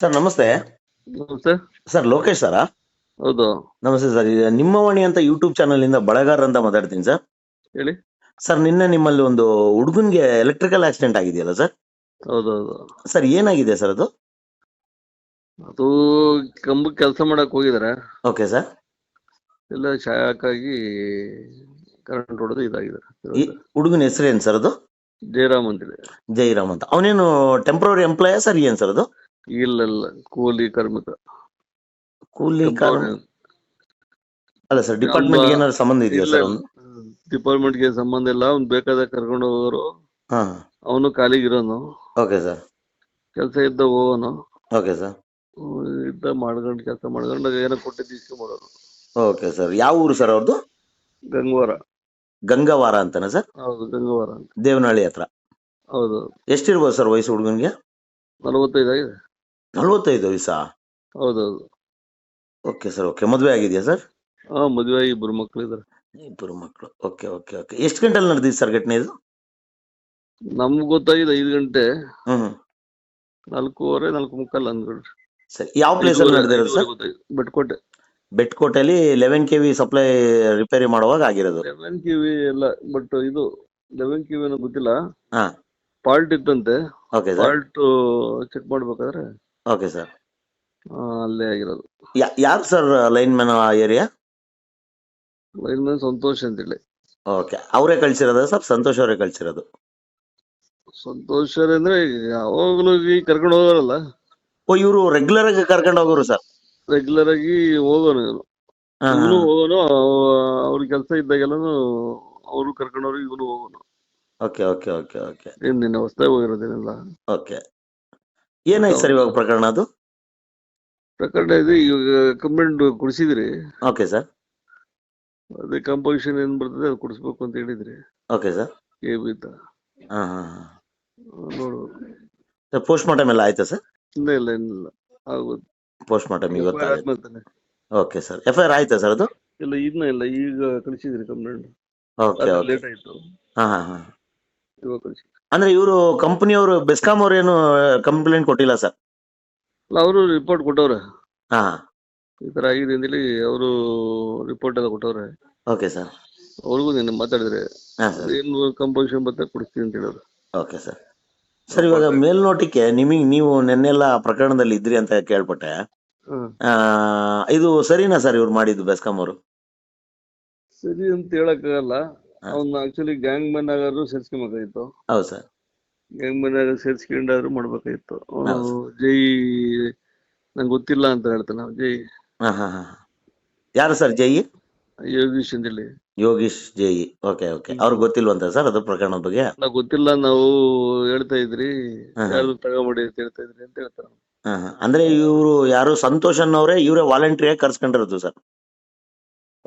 Sir ನಮಸ್ತೆ. ನಮಸ್ತೆ. Sir Lokesh ಸರಾ? ಹೌದು. ನಮಸ್ತೆ ಸರ್ ಇದು ನಿಮ್ಮ ವಾಣಿ ಅಂತ ಯೂಟ್ಯೂಬ್ ಚಾನಲ್ ಇಂದ ಬಳಗಾರ ಅಂತ ಮಾತಾಡ್ತೀನಿ ಸರ್. ಹೇಳಿ. ಸರ್ ನಿನ್ನೆ ನಿಮ್ಮಲ್ಲಿ ಒಂದು ಹುಡುಗನ್ಗೆ ಎಲೆಕ್ಟ್ರಿಕಲ್ ಆಕ್ಸಿಡೆಂಟ್ ಆಗಿದೆಯಲ್ಲ ಸರ್? ಹೌದು ಹೌದು. ಸರ್ ಏನಾಗಿದೆ ಸರ್ ಅದು? ಅದು ಕಂಬ ಕೆಲಸ ಮಾಡಕ್ ಹೋಗಿದಾರೆ. Okay sir. ಎಲ್ಲ ಶಾಕ್ ಆಗಿ ಕರೆಂಟ್ ಹೊಡೆದು ಇದಾಗಿದೆ. ಈ ಹುಡುಗನ ಏನು ಸರ್ ಅದು? ಜಯರಾಮ್ ಅಂತೇಳಿ ಜೈರಾಮ್ ಅಂತ. ಅವನೇನು ಟೆಂಪ್ರವರಿ ಎಂಪ್ಲಾಯ ಸರ್ ಏನ್ ಸರ್ ಅದು? ಇಲ್ಲ ಇಲ್ಲ. ಕೂಲಿ ಕಾರ್ಮಿಕ. ಕೂಲಿ ಕಾರ್ಮಿಕ ಅಲ್ಲ ಸರ್ ಡಿಪಾರ್ಟ್ಮೆಂಟ್ ಏನಾದ್ರು ಸಂಬಂಧ ಇದೆಯಾ ಸರ್ ಅವ್ನು ಡಿಪಾರ್ಟ್ಮೆಂಟ್ಗೆ ಸಂಬಂಧ ಇಲ್ಲ. ಅವ್ನು ಬೇಕಾದ ಕರ್ಕೊಂಡು ಹೋಗೋರು. ಹಾ. ಅವನು ಖಾಲಿಗಿರೋನು ಓಕೆ ಸರ್. ಕೆಲಸ ಇದ್ದ ಹೋಗೋನು. Okay sir. ಇದ್ದ ಮಾಡ್ಕೊಂಡು ಕೆಲಸ ಮಾಡ್ಕೊಂಡು ಏನೋ ಕೊಟ್ಟಿದ್ದು ಇಸ್ಕೊಂಬರೋನು ಓಕೆ ಸರ್. ಯಾವ ಊರು ಸರ್ ಅವ್ರದ್ದು ಗಂಗವಾರ. ಗಂಗವಾರ ಅಂತಾನೆ ಸರ್? ಹೌದು ಗಂಗವಾರ ಅಂತ. ದೇವನಹಳ್ಳಿ ಹತ್ರ. ಹೌದು. ಎಷ್ಟಿರ್ಬೋದು ಸರ್ ವಯಸ್ಸು ಹುಡುಗನಿಗೆ? ನಲವತ್ತೈದು ಆಗಿದೆ. ನಲ್ವತ್ತೈದು ವಯಸ್ಸಾ? ಹೌದೌದು. Okay sir okay. ಮದುವೆ ಆಗಿದೆಯಾ ಸರ್? ಹಾ ಮದುವೆ ಆಗಿ ಇಬ್ರು ಮಕ್ಳು ಇದಾರೆ. ಇಬ್ಬರು ಮಕ್ಕಳು ಓಕೆ ಓಕೆ ಓಕೆ. ಎಷ್ಟು ಗಂಟೆಲಿ ನಡೆದಿದೆ ಸರ್ ಘಟನೆ ಇದು? ನಮ್ಗ್ ಗೊತ್ತಾಗಿದೆ ಐದು ಗಂಟೆ. ಹ್ಮ್ ನಾಲ್ಕೂವರೆ ನಾಲ್ಕು ಮುಕ್ಕಾಲ್ ಅಂದ್ಬಿಡ್ರಿ ಸರಿ ಯಾವ ಪ್ಲೇಸ್ ಅಲ್ಲಿ ನಡೆದಿರೋದು sir? Betkote. ಬೆಟ್ಕೋಟೆಯಲ್ಲಿ eleven K V supply repair ಮಾಡುವಾಗ ಆಗಿರೋದು. ಲೆವೆನ್ ಕಿವಿ ಎಲ್ಲ ಬಟ್ ಇದು ಲೆವೆನ್ ಕಿವಿ ಏನೋ ಗೊತ್ತಿಲ್ಲ. ಹಾ. ಫಾಲ್ಟ್ ಇತ್ತಂತೆ. Okay sir. ಫಾಲ್ಟ್ ಚೆಕ್ ಮಾಡ್ಬೇಕಾದ್ರೆ ಓಕೆ ಸರ್ ಅಲ್ಲೇ ಆಗಿರೋದು. ಯಾರು ಸರ್ ಲೈನ್ ಮ್ಯಾನ್ ಆ ಏರಿಯಾ ಲೈನ್ ಮ್ಯಾನ್ ಸಂತೋಷ್ ಅಂತೇಳಿ ಓಕೆ ಅವರೇ ಕಳ್ಸಿರೋದು ಸರ್ ಸಂತೋಷ್ ಅವರೇ ಕಳ್ಸಿರೋದು? ಸಂತೋಷ್ ಅಂದ್ರೆ ಯಾವಾಗಲೂ ಈ ಕರ್ಕೊಂಡು ಹೋಗೋರಲ್ಲ. ಓ ಇವರು ರೆಗ್ಯುಲರ್ ಆಗಿ ಕರ್ಕೊಂಡು ಹೋಗೋರು ಸರ್ ರೆಗ್ಯುಲರ್ ಆಗಿ ಹೋಗೋನು ಇವನು. ಇವನು ಹೋಗೋನು ಅವ್ರ ಕೆಲಸ ಇದ್ದಾಗೆಲ್ಲನು ಅವರು ಕರ್ಕೊಂಡವ್ರು ಇವನು ಹೋಗೋನು. ಓಕೆ ಓಕೆ ಓಕೆ ಓಕೆ ನಿನ್ನೆ ಹೊಸ್ದಾಗಿ ಹೋಗಿರೋದೇನಿಲ್ಲ? ಓಕೆ ಏನಾಯ್ತು ಸರ್ ಇವಾಗ ಪ್ರಕರಣ ಅದು? ಪ್ರಕರಣ ಇದೆ ಇವಾಗ ಕಂಪ್ಲೇಂಟ್ ಕೊಡಿಸಿದ್ರಿ. Okay sir. ಅದೇ ಕಂಪೋಸಿಷನ್ ಏನ್ ಬರ್ತದೆ ಅದು ಕೊಡಿಸ್ಬೇಕು ಅಂತ ಹೇಳಿದ್ರಿ. Okay sir. ಕೆ ಬಿ ಅಂತ. ಹಾಂ ಹಾಂ ನೋಡು. ಸರ್ ಪೋಸ್ಟ್ ಮಾರ್ಟಮ್ ಎಲ್ಲ ಆಯ್ತಾ ಸರ್? ಇಲ್ಲ ಇಲ್ಲ. ಏನಿಲ್ಲ ಆಗೋದು ಪೋಸ್ಟ್ ಮಾರ್ಟಮ್ ಇವತ್ತು ಆದ್ಮೇಲೆ. Okay sir. F I R ಆಯ್ತಾ ಸರ್ ಅದು? ಇಲ್ಲ ಇನ್ನೂ ಇಲ್ಲ. ಈಗ ಕಳಿಸಿದ್ರಿ ಕಂಪ್ಲೇಂಟ್. ಓಕೆ ಲೇಟ್ ಆಯ್ತು. ಹಾಂ ಹಾಂ ಹಾಂ. ಅಂದ್ರೆ ಇವರು ಕಂಪನಿಯವರು ಬೆಸ್ಕಾಂ ಅವ್ರು ಏನು ಕಂಪ್ಲೇಂಟ್ ಕೊಟ್ಟಿಲ್ಲ ಸರ್ ಅಲ್ಲ ಅವರು ರಿಪೋರ್ಟ್ ಕೊಟ್ಟವ್ರೆ. ಹಾ. ಈ ತರ ಆಗಿದೆ ಅಂತೇಳಿ ಅವರು ರಿಪೋರ್ಟ್ ಎಲ್ಲ ಕೊಟ್ಟವ್ರೆ. ಓಕೆ ಸರ್ ಅವ್ರಿಗೂ ನಿನ್ನೆ ಮಾತಾಡಿದ್ರೆ ಹಾ ಸರ್ ಏನು ಕಂಪೋಸಿಷನ್ ಬರ್ತಾ ಕೊಡಿಸ್ತೀನಿ ಅಂತ ಹೇಳೋರು ಓಕೆ ಸರ್ ಸರ್ ಇವಾಗ ಮೇಲ್ನೋಟಕ್ಕೆ ನಿಮಗೆ ನೀವು ನೆನ್ನೆಲ್ಲ ಪ್ರಕರಣದಲ್ಲಿ ಇದ್ರಿ ಅಂತ ಕೇಳ್ಪಟ್ಟೆ. ಹ್ಮ್ ಆ, ಇದು ಸರಿನಾ ಸರ್ ಇವ್ರು ಮಾಡಿದ್ದು ಬೆಸ್ಕಾಂ ಅವರು? ಸರಿ ಅಂತ ಹೇಳಕ್ಕಾಗಲ್ಲ. ಅವ್ನ ಆಕ್ಚುಲಿ ಗ್ಯಾಂಗ್ ಮ್ಯಾನ್ ಆಗಾದ್ರು ಸೇರ್ಸ್ಕೊಬೇಕಾಗಿತ್ತು. ಹೌದು ಸರ್. ಗ್ಯಾಂಗ್ ಆಗ ಸೇರ್ಸ್ಕೊಂಡಾದ್ರು ಮಾಡ್ಬೇಕಾಗಿತ್ತು. ಅವನು. ಜೈ ನಂಗೆ ಗೊತ್ತಿಲ್ಲ ಅಂತ ಹೇಳ್ತಾನೆ ಅವ್ನು ಜೈ. ಹಾ ಹಾ ಹಾ ಯಾರು ಸರ್ ಜೈ? ಯೋಗೀಶ್ ಅಂತೇಳಿ ಯೋಗೀಶ್ ಜೈ. Okay okay. ಅವ್ರಿಗೆ ಗೊತ್ತಿಲ್ವಂತ ಸರ್ ಅದ್ರ ಪ್ರಕರಣದ ಬಗ್ಗೆ? ನಾವು ಗೊತ್ತಿಲ್ಲ ನಾವು ಹೇಳ್ತಾ ಇದ್ರಿ. ಯಾರು ತಗೊಂಬಿಡಿ ಅಂತ ಹೇಳ್ತಾ ಇದ್ರಿ ಅಂತ ಹೇಳ್ತಾರೆ ಹಾ ಹಾ. ಅಂದ್ರೆ ಇವರು ಯಾರು ಸಂತೋಷ್ ಅನ್ನೋರೇ ಇವರೇ ವಾಲಂಟ್ರಿಯಾಗಿ ಕರ್ಸ್ಕೊಂಡಿರೋದು ಸರ್?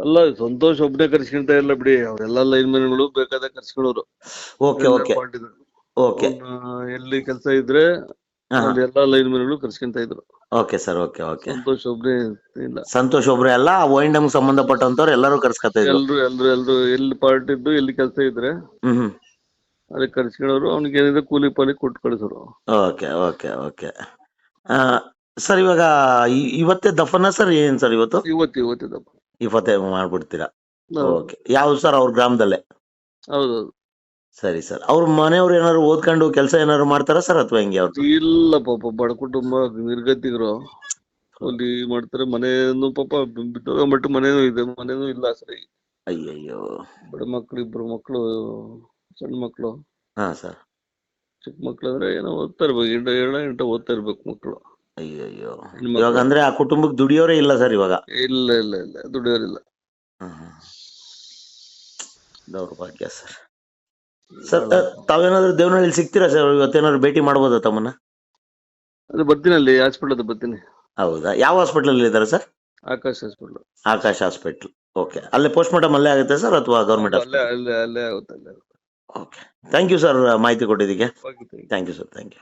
ಅಲ್ಲ ಸಂತೋಷ್ ಒಬ್ನೇ ಕರ್ಸ್ಕೊಂತ ಇಲ್ಲ ಬಿಡಿ. ಅವರೆಲ್ಲ ಲೈನ್ ಮ್ಯಾನ್ಗಳು ಬೇಕಾದ ಕರ್ಸ್ಕೊಳ್ಳೋರು ಓಕೆ ಓಕೆ ಓಕೆ ಎಲ್ಲಿ ಕೆಲಸ ಇದ್ರೆ ಎಲ್ಲ ಲೈನ್ ಮ್ಯಾನ್ಗಳು ಕರ್ಸ್ಕೊಂತ ಇದ್ರು. Okay sir okay okay Santosh ಒಬ್ನೇ ಇಲ್ಲ. ಸಂತೋಷ್ ಒಬ್ರೆ ಅಲ್ಲ ಓಎಂಡಮ್ ಸಂಬಂಧಪಟ್ಟಂತವ್ರು ಎಲ್ಲರೂ ಕರ್ಸ್ಕೊತಾ ಇದ್ರು. ಎಲ್ಲರೂ ಎಲ್ಲರೂ ಎಲ್ರು ಎಲ್ಲಿ ಪಾರ್ಟ್ ಇದ್ದು ಎಲ್ಲಿ ಕೆಲಸ ಇದ್ರೆ ಅದಕ್ಕೆ ಕರ್ಸ್ಕೊಳ್ಳೋರು ಅವ್ನಿಗೆ ಏನಿದೆ ಕೂಲಿ ಪಾಲಿ ಕೊಟ್ಟು ಕಳಿಸೋರು. ಓಕೆ ಓಕೆ ಓಕೆ ಸರ್ ಇವಾಗ ಇವತ್ತೇ ದಫನ ಸರ್ ಏನ್ ಸರ್ ಇವತ್ತು? ಇವತ್ತು ಇವತ್ತಿದಪ್ಪ ಇವತ್ತೇ ಮಾಡ್ಬಿಡ್ತೀರಾ? ಓಕೆ ಯಾವ್ದು ಸರ್ ಅವ್ರ ಗ್ರಾಮದಲ್ಲೇ? ಹೌದು. ಸರಿ ಸರ್ ಅವ್ರ ಮನೆಯವ್ರು ಏನಾದ್ರು ಓದ್ಕೊಂಡು ಕೆಲಸ ಏನಾದ್ರು ಮಾಡ್ತಾರಾ ಸರ್ ಅಥವಾ ಹೆಂಗೆ ಅವ್ರು ಇಲ್ಲ ಪಾಪ ಬಡ ಕುಟುಂಬ ನಿರ್ಗತಿಗರು. ಅಲ್ಲಿ ಮಾಡ್ತಾರೆ ಮನೆಯನ್ನು ಪಾಪ ಬಿಟ್ಟು ಮನೇನು ಇದೆ ಮನೆಯೂ ಇಲ್ಲ ಸರಿ. ಅಯ್ಯಯ್ಯೋ. ಬಡ ಮಕ್ಳು ಇಬ್ರು ಮಕ್ಳು ಸಣ್ಣ ಮಕ್ಳು. ಹಾ ಸರ್ ಚಿಕ್ಕ ಮಕ್ಳು ಅಂದ್ರೆ ಏನೋ ಓದ್ತಾ ಇರ್ಬೇಕು ಎಂಟು ಏಳ ಎಂಟು ಓದ್ತಾ ಇರ್ಬೇಕು ಮಕ್ಳು. ಅಯ್ಯಯ್ಯೋ. ಇವಾಗ ಅಂದ್ರೆ ಆ ಕುಟುಂಬಕ್ಕೆ ದುಡಿಯೋರೇ ಇಲ್ಲ ಸರ್ ಇವಾಗ. ಇಲ್ಲ ಇಲ್ಲ ಇಲ್ಲ. ದುಡಿಯೋರಿಲ್ಲ. ದೌರ್ಭಾಗ್ಯ ಸರ್. ಸರ್ ತಾವೇನಾದ್ರೂ ದೇವನಹಳ್ಳಿ ಸಿಗ್ತೀರಾ ಸರ್? ಇವತ್ತೇನಾದ್ರು ಭೇಟಿ ಮಾಡ್ಬೋದಾ ತಮ್ಮನ್ನ? ಅದು ಬರ್ತೀನಿ ಅಲ್ಲಿ ಹಾಸ್ಪಿಟಲ್ ಅದು ಬರ್ತೀನಿ. ಹೌದಾ? ಯಾವ ಹಾಸ್ಪಿಟಲ್ ಅಲ್ಲಿ ಇದ್ದಾರೆ sir? Akash hospital. Akash hospital. Okay. ಅಲ್ಲೇ ಪೋಸ್ಟ್ ಮಾರ್ಟಮ್ ಅಲ್ಲೇ ಆಗುತ್ತೆ ಸರ್ ಅಥವಾ ಗೌರ್ಮೆಂಟ್ ಅಲ್ಲೇ ಹಾಸ್ಪಿಟಲ್? ಅಲ್ಲೇ ಅಲ್ಲೇ ಆಗುತ್ತೆ ಅಲ್ಲೇ ಓಕೆ. ಥ್ಯಾಂಕ್ ಯು ಸರ್ ಮಾಹಿತಿ ಕೊಟ್ಟಿದ್ದಕ್ಕೆ. Thank you sir thank you